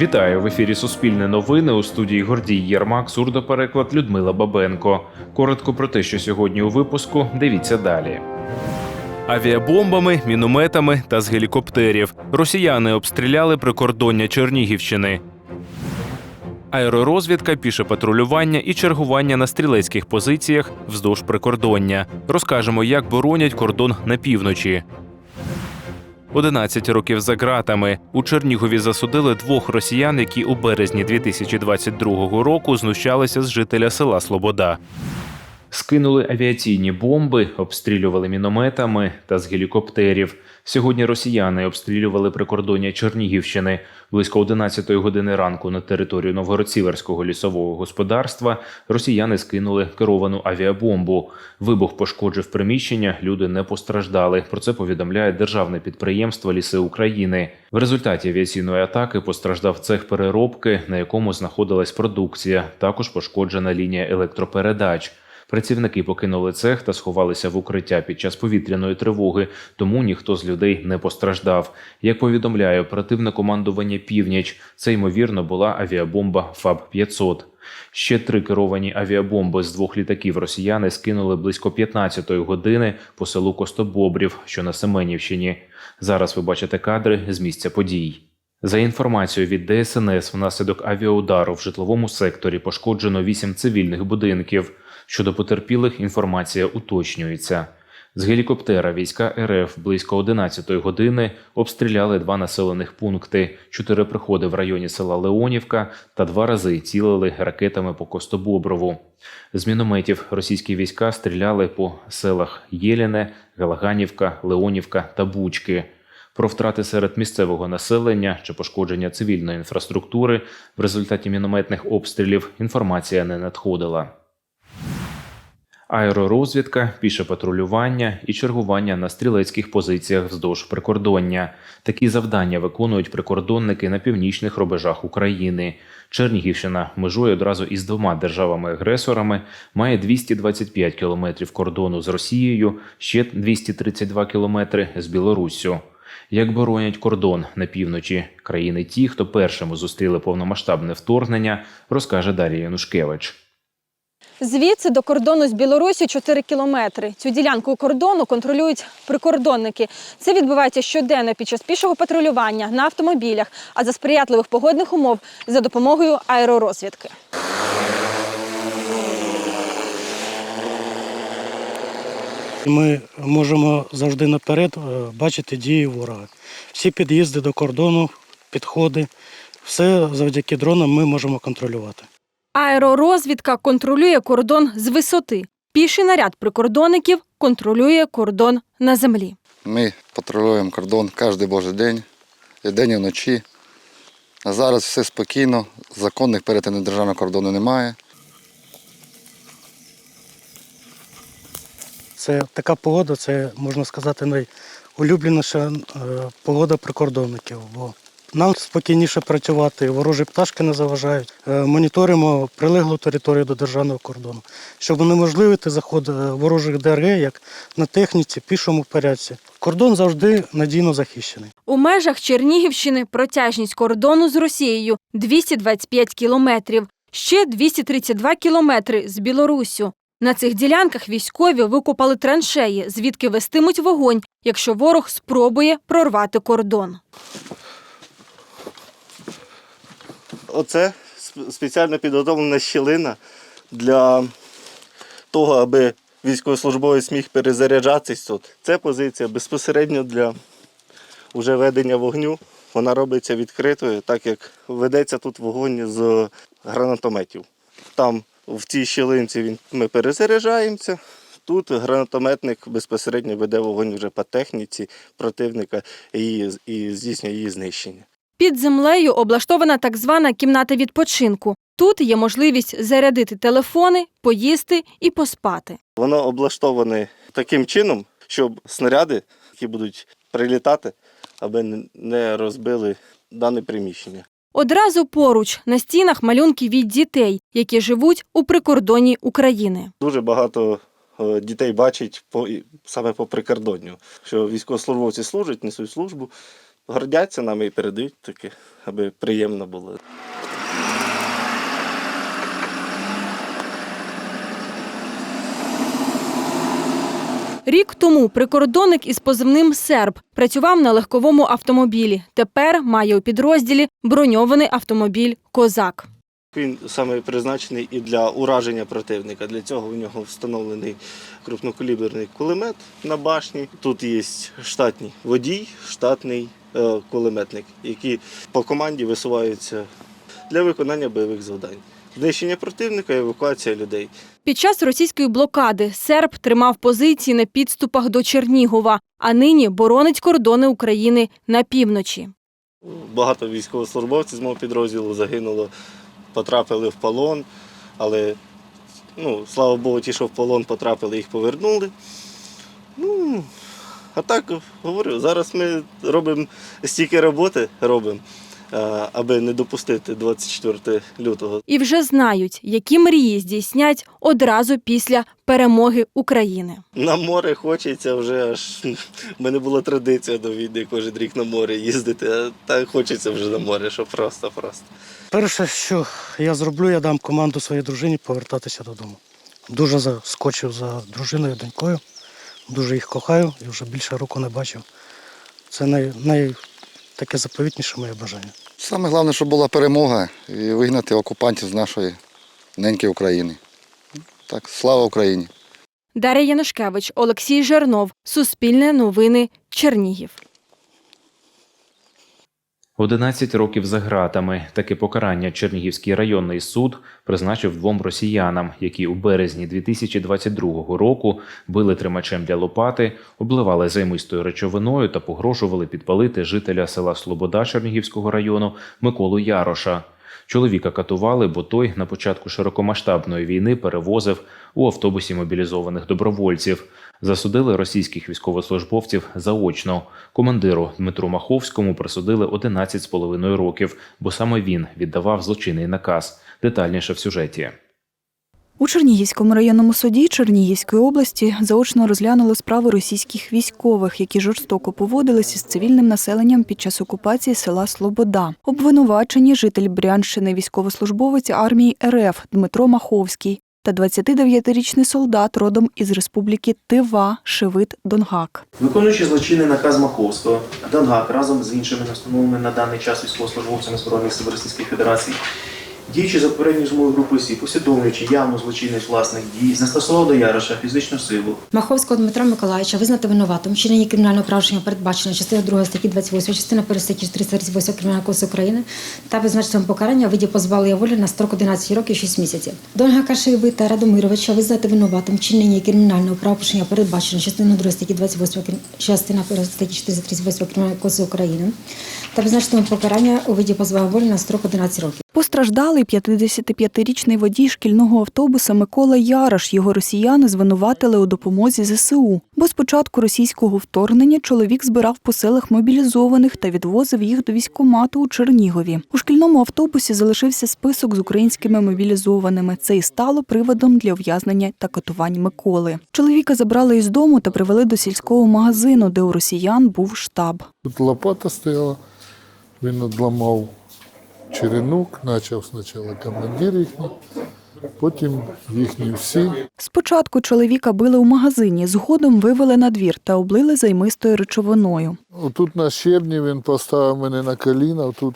Вітаю в ефірі Суспільне новини у студії Гордій Єрмак, сурдопереклад Людмила Бабенко. Коротко про те, що сьогодні у випуску. Дивіться далі. Авіабомбами, мінометами та з гелікоптерів росіяни обстріляли прикордоння Чернігівщини. Аеророзвідка, піше патрулювання і чергування на стрілецьких позиціях вздовж прикордоння. Розкажемо, як боронять кордон на півночі. 11 років за ґратами. У Чернігові засудили двох росіян, які у березні 2022 року знущалися з жителя села Слобода. Скинули авіаційні бомби, обстрілювали мінометами та з гелікоптерів. Сьогодні росіяни обстрілювали прикордоння Чернігівщини. Близько 11 години ранку на територію Новгород-Сіверського лісового господарства росіяни скинули керовану авіабомбу. Вибух пошкоджив приміщення, люди не постраждали. Про це повідомляє державне підприємство Ліси України. В результаті авіаційної атаки постраждав цех переробки, на якому знаходилась продукція. Також пошкоджена лінія електропередач. Працівники покинули цех та сховалися в укриття під час повітряної тривоги, тому ніхто з людей не постраждав. Як повідомляє оперативне командування Північ, це ймовірно була авіабомба ФАБ 500 Ще три керовані авіабомби з двох літаків росіяни скинули близько 15-ї години по селу Костобобрів, що на Семенівщині. Зараз ви бачите кадри з місця подій. За інформацією від ДСНС, внаслідок авіаудару в житловому секторі пошкоджено 8 цивільних будинків. Щодо потерпілих, інформація уточнюється. З гелікоптера війська РФ близько 11 години обстріляли два населених пункти, чотири приходи в районі села Леонівка та два рази цілили ракетами по Костобоброву. З мінометів російські війська стріляли по селах Єліне, Галаганівка, Леонівка та Бучки. Про втрати серед місцевого населення чи пошкодження цивільної інфраструктури в результаті мінометних обстрілів інформація не надходила. Аеророзвідка, піше патрулювання і чергування на стрілецьких позиціях вздовж прикордоння. Такі завдання виконують прикордонники на північних рубежах України. Чернігівщина межує одразу із двома державами-агресорами, має 225 кілометрів кордону з Росією, ще 232 кілометри з Білоруссю. Як боронять кордон на півночі країни, ті, хто першими зустріли повномасштабне вторгнення, розкаже Дар'я Янушкевич. Звідси до кордону з Білорусі 4 кілометри. Цю ділянку кордону контролюють прикордонники. Це відбувається щоденно під час пішого патрулювання на автомобілях, а за сприятливих погодних умов за допомогою аеророзвідки. Ми можемо завжди наперед е, бачити дії ворога. Всі під'їзди до кордону, підходи, все завдяки дронам ми можемо контролювати. Аеророзвідка контролює кордон з висоти. Піший наряд прикордонників контролює кордон на землі. Ми патрулюємо кордон кожен божий день, і день і вночі. А зараз все спокійно, законних перетинів державного кордону немає. Це така погода, це можна сказати найулюбленіша е, погода прикордонників. Бо нам спокійніше працювати, ворожі пташки не заважають. Е, Моніторимо прилеглу територію до державного кордону, щоб унеможливити заход е, ворожих ДРГ як на техніці, пішому порядці. Кордон завжди надійно захищений. У межах Чернігівщини протяжність кордону з Росією 225 кілометрів, ще 232 кілометри з Білоруссю. На цих ділянках військові викопали траншеї, звідки вестимуть вогонь, якщо ворог спробує прорвати кордон. Оце спеціально підготовлена щілина для того, аби військовослужбовець міг перезаряджатись тут. Це позиція безпосередньо для вже ведення вогню. Вона робиться відкритою, так як ведеться тут вогонь з гранатометів. Там в цій щілинці він, ми перезаряджаємося. Тут гранатометник безпосередньо веде вогонь вже по техніці противника і, і здійснює її знищення. Під землею облаштована так звана кімната відпочинку. Тут є можливість зарядити телефони, поїсти і поспати. Воно облаштоване таким чином, щоб снаряди, які будуть прилітати, аби не- розбили дане приміщення. Одразу поруч на стінах малюнки від дітей, які живуть у прикордонні України. Дуже багато е, дітей бачить по, саме по прикордонню, що військовослужбовці служать, несуть службу. Гордяться нами і передають таке, аби приємно було. Рік тому прикордонник із позивним Серб працював на легковому автомобілі. Тепер має у підрозділі броньований автомобіль Козак. Він саме призначений і для ураження противника. Для цього у нього встановлений крупнокаліберний кулемет на башні. Тут є штатний водій, штатний кулеметник, які по команді висуваються для виконання бойових завдань. Знищення противника, евакуація людей. Під час російської блокади серб тримав позиції на підступах до Чернігова, а нині боронить кордони України на півночі. Багато військовослужбовців з мого підрозділу загинуло, потрапили в полон, але ну, слава Богу, ті, що в полон потрапили, їх повернули. Ну, а так говорю, зараз ми робимо стільки роботи робимо, аби не допустити 24 лютого. І вже знають, які мрії здійснять одразу після перемоги України. На море хочеться вже аж. У мене була традиція до війни кожен рік на море їздити, а так хочеться вже на море, що просто-просто. Перше, що я зроблю, я дам команду своїй дружині повертатися додому. Дуже заскочив за дружиною, донькою, дуже їх кохаю і вже більше року не бачив. Це най, най таке заповітніше моє бажання. Саме головне, щоб була перемога і вигнати окупантів з нашої неньки України. Так, слава Україні! Дар'я Янушкевич, Олексій Жернов, Суспільне новини, Чернігів. 11 років за ґратами. Таке покарання Чернігівський районний суд призначив двом росіянам, які у березні 2022 року били тримачем для лопати, обливали займистою речовиною та погрожували підпалити жителя села Слобода Чернігівського району Миколу Яроша. Чоловіка катували, бо той на початку широкомасштабної війни перевозив у автобусі мобілізованих добровольців. Засудили російських військовослужбовців заочно. Командиру Дмитру Маховському присудили 11,5 років, бо саме він віддавав злочинний наказ. Детальніше в сюжеті. У Чернігівському районному суді Чернігівської області заочно розглянули справи російських військових, які жорстоко поводилися з цивільним населенням під час окупації села Слобода. Обвинувачені житель Брянщини, військовослужбовець армії РФ Дмитро Маховський та 29-річний солдат родом із республіки Тива Шевит Донгак. Виконуючи злочинний наказ Маховського, Донгак разом з іншими настановами на даний час військовослужбовцями Збройних сил Російської Федерації, діючи за попередньою змовою групи осіб, усвідомлюючи явну злочинність власних дій, застосував до Яроша фізичну силу, Маховського Дмитра Миколаївича визнати винуватим, вчиненні кримінального правопорушення передбачено частина 2 статті 28, частина 1 статті 338 Кримінального кодексу України та визначенням покарання у виді позбавлення волі на строк 11 років 6 місяців. Донга Кашеєви та Радомировича визнати винуватим, вчиненні кримінального правопорушення передбачено частина 2 статті 28, Крим- частина 1 статті 438 Кримінального кодексу України та визначенням покарання у виді позбавлення волі на строк 11 років. Постраждалий 55-річний водій шкільного автобуса Микола Ярош. Його росіяни звинуватили у допомозі ЗСУ. Бо з початку російського вторгнення чоловік збирав по селах мобілізованих та відвозив їх до військкомату у Чернігові. У шкільному автобусі залишився список з українськими мобілізованими. Це і стало приводом для ув'язнення та катувань Миколи. Чоловіка забрали із дому та привели до сільського магазину, де у росіян був штаб. Тут лопата стояла, він одламав черенок, почав спочатку командир їхній, потім їхні всі. Спочатку чоловіка били у магазині, згодом вивели на двір та облили займистою речовиною. Отут на щебні він поставив мене на коліна, тут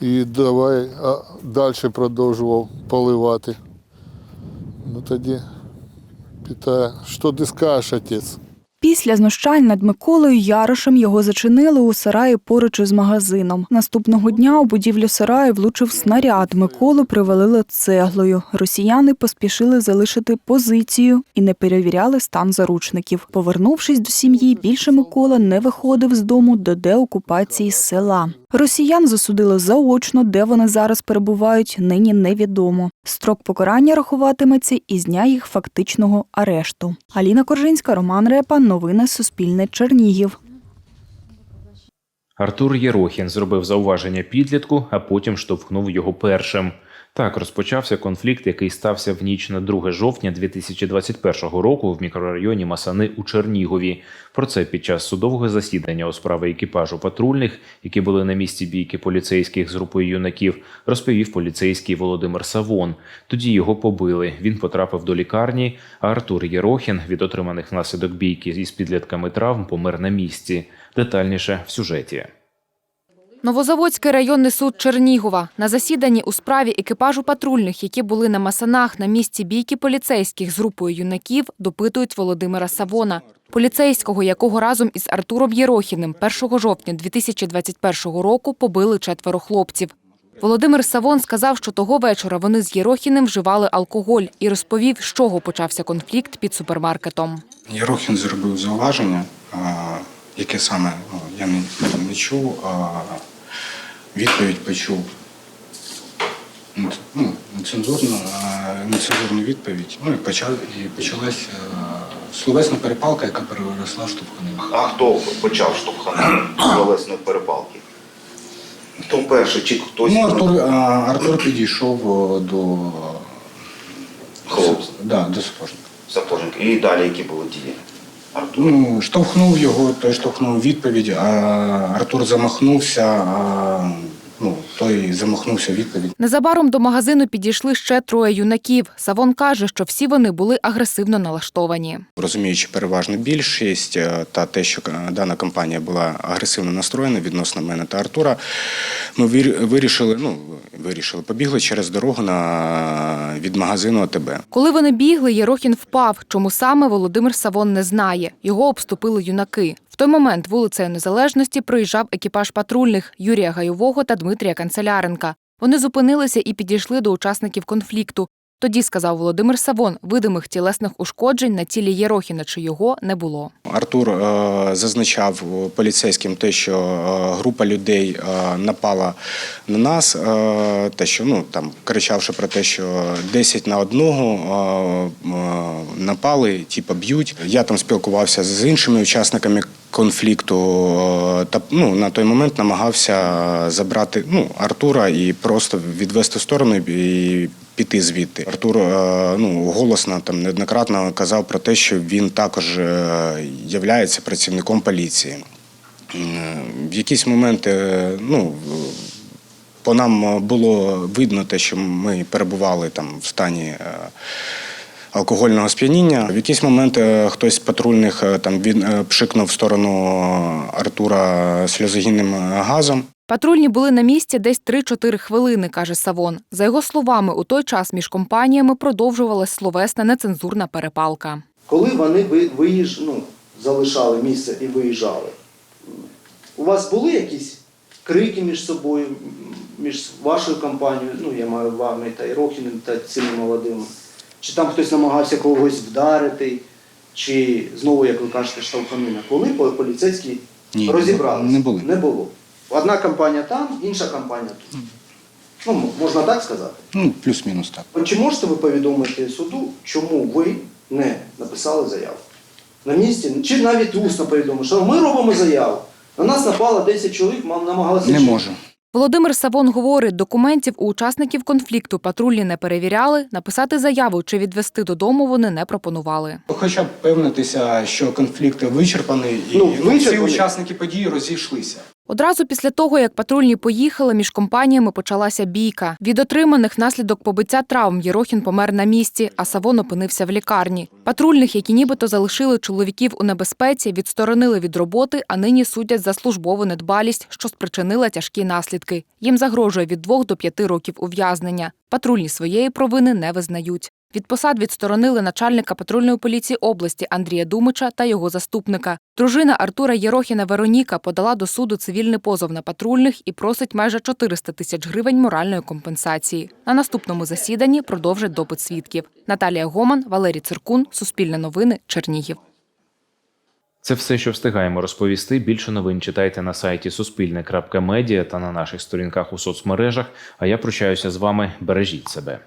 і давай а далі продовжував поливати. Ну тоді питає, що ти скажеш, отець? Після знущань над Миколою Ярошем його зачинили у сараї поруч із магазином. Наступного дня у будівлю сараю влучив снаряд. Миколу привалили цеглою. Росіяни поспішили залишити позицію і не перевіряли стан заручників. Повернувшись до сім'ї, більше Микола не виходив з дому до деокупації села. Росіян засудили заочно, де вони зараз перебувають, нині невідомо. Строк покарання рахуватиметься із дня їх фактичного арешту. Аліна Коржинська, Роман Репа. Новини Суспільне Чернігів. Артур Єрохін зробив зауваження підлітку, а потім штовхнув його першим. Так розпочався конфлікт, який стався в ніч на 2 жовтня 2021 року в мікрорайоні Масани у Чернігові. Про це під час судового засідання у справи екіпажу патрульних, які були на місці бійки поліцейських з групою юнаків, розповів поліцейський Володимир Савон. Тоді його побили. Він потрапив до лікарні. А Артур Єрохін від отриманих внаслідок бійки із підлітками травм помер на місці. Детальніше в сюжеті. Новозаводський районний суд Чернігова на засіданні у справі екіпажу патрульних, які були на масанах на місці бійки поліцейських з групою юнаків, допитують Володимира Савона. Поліцейського, якого разом із Артуром Єрохіним 1 жовтня 2021 року побили четверо хлопців. Володимир Савон сказав, що того вечора вони з Єрохіним вживали алкоголь і розповів, з чого почався конфлікт під супермаркетом. Єрохін зробив зауваження, яке саме ну, я не, чув, відповідь почув. Ну, нецензурну, нецензурну відповідь. Ну і, почав, і почалась а, словесна перепалка, яка переросла в штовханину. А хто почав штовхати словесної перепалки? Хто перший чи хтось? Ну, Артур, а, Артур підійшов до Хлопця. Да, до сапожника. Сапожник. І далі які були дії? Ну, штовхнув його, той штовхнув відповідь, а Артур замахнувся, а ну, той замахнувся відповідь. Незабаром до магазину підійшли ще троє юнаків. Савон каже, що всі вони були агресивно налаштовані. Розуміючи переважну більшість е, та те, що е, дана компанія була агресивно настроєна відносно мене та Артура, ми вир- вирішили, ну, вирішили, побігли через дорогу на, від магазину АТБ. Коли вони бігли, Єрохін впав. Чому саме Володимир Савон не знає. Його обступили юнаки. В той момент вулицею Незалежності проїжджав екіпаж патрульних Юрія Гайового та Дмитрія Канцеляренка. Вони зупинилися і підійшли до учасників конфлікту. Тоді, сказав Володимир Савон, видимих тілесних ушкоджень на тілі Єрохіна чи його не було. Артур е, зазначав поліцейським те, що е, група людей е, напала на нас, те, що ну там кричавши про те, що 10 на одного напали, типу б'ють. Я там спілкувався з іншими учасниками конфлікту. е, Та ну на той момент намагався забрати ну Артура і просто відвести в сторону і піти звідти. Артур е, ну голосно там неоднократно казав про те, що він також е, являється працівником поліції. В якісь моменти, ну по нам було видно те, що ми перебували там в стані. Алкогольного сп'яніння. В якийсь момент е, хтось з патрульних е, там він е, пшикнув в сторону Артура сльозогінним газом. Патрульні були на місці десь 3-4 хвилини, каже Савон. За його словами, у той час між компаніями продовжувалась словесна нецензурна перепалка. Коли вони ви- виїж... ну, залишали місце і виїжджали, у вас були якісь крики між собою, між вашою компанією, ну я маю вами та Ірохіним та цими молодими? Чи там хтось намагався когось вдарити, чи знову, як ви кажете, штовханина? Коли по- поліцейські Ні, розібралися? не були. Не було. Одна компанія там, інша компанія тут. Ну, можна так сказати? Ну, плюс-мінус так. От Чи можете ви повідомити суду, чому ви не написали заяву? На місці, чи навіть усно повідомити, що ми робимо заяву. На нас напало 10 чоловік, намагалися. Не можу. Володимир Савон говорить, документів у учасників конфлікту патрульні не перевіряли, написати заяву чи відвести додому вони не пропонували. Хоча б впевнитися, що конфлікт вичерпаний і Ну, ну, всі вичерпаний. учасники події розійшлися. Одразу після того, як патрульні поїхали, між компаніями почалася бійка. Від отриманих внаслідок побиття травм Єрохін помер на місці, а Савон опинився в лікарні. Патрульних, які нібито залишили чоловіків у небезпеці, відсторонили від роботи, а нині судять за службову недбалість, що спричинила тяжкі наслідки. Їм загрожує від 2 до 5 років ув'язнення. Патрульні своєї провини не визнають. Від посад відсторонили начальника патрульної поліції області Андрія Думича та його заступника. Дружина Артура Єрохіна Вероніка подала до суду цивільний позов на патрульних і просить майже 400 тисяч гривень моральної компенсації. На наступному засіданні продовжать допит свідків. Наталія Гоман, Валерій Циркун, Суспільне новини, Чернігів. Це все, що встигаємо розповісти. Більше новин читайте на сайті Суспільне.Медіа та на наших сторінках у соцмережах. А я прощаюся з вами. Бережіть себе.